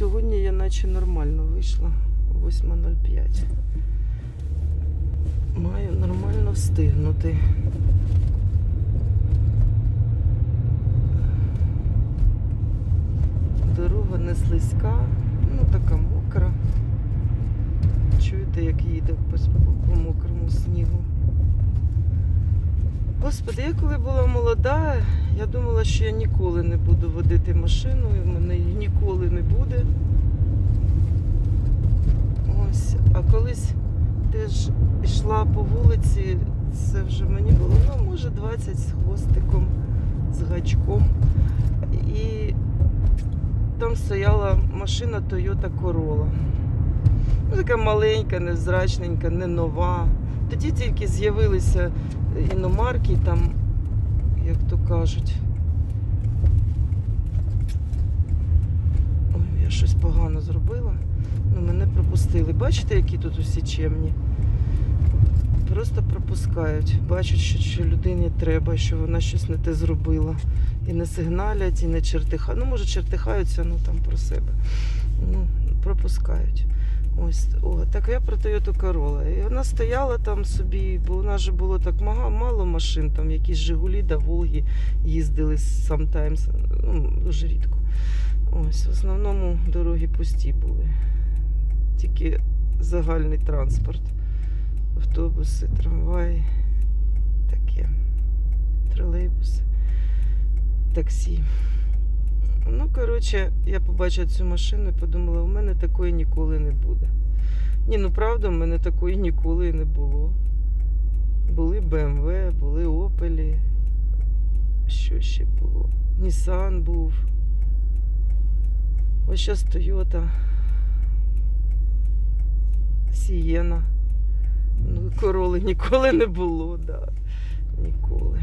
сьогодні я наче нормально вийшла. 8.05. Маю нормально встигнути. Дорога не слизька, ну така мокра. Чуєте, як їде по, мокрому снігу. Господи, я коли була молода, я думала, що я ніколи не буду водити машину, і мене її ніколи не буде. Ось, а колись теж йшла по вулиці, це вже мені було, ну, може, 20 з хвостиком, з гачком. І там стояла машина Toyota Corolla. Ну, така маленька, невзрачненька, не нова. Тоді тільки з'явилися іномарки, там, як то кажуть. Я щось погано зробила. Пропустили. Бачите, які тут усі чемні? Просто пропускають. Бачать, що, людині треба, що вона щось не те зробила. І не сигналять, і не чертихають. Ну, може, чертихаються, ну там про себе. Ну, пропускають. Ось, о, так я про Toyota Corolla. І вона стояла там собі, бо у нас же було так мало машин, там якісь Жигулі да Волги їздили sometimes, ну, дуже рідко. Ось, в основному дороги пусті були. Тільки загальний транспорт. Автобуси, трамваї, таке, тролейбуси, таксі. Ну, коротше, я побачила цю машину і подумала, у мене такої ніколи не буде. Ні, ну правда, в мене такої ніколи не було. Були BMW, були Opel. Що ще було? Nissan був. Ось зараз Toyota. Сієна. Ну, короли ніколи не було, да. Ніколи.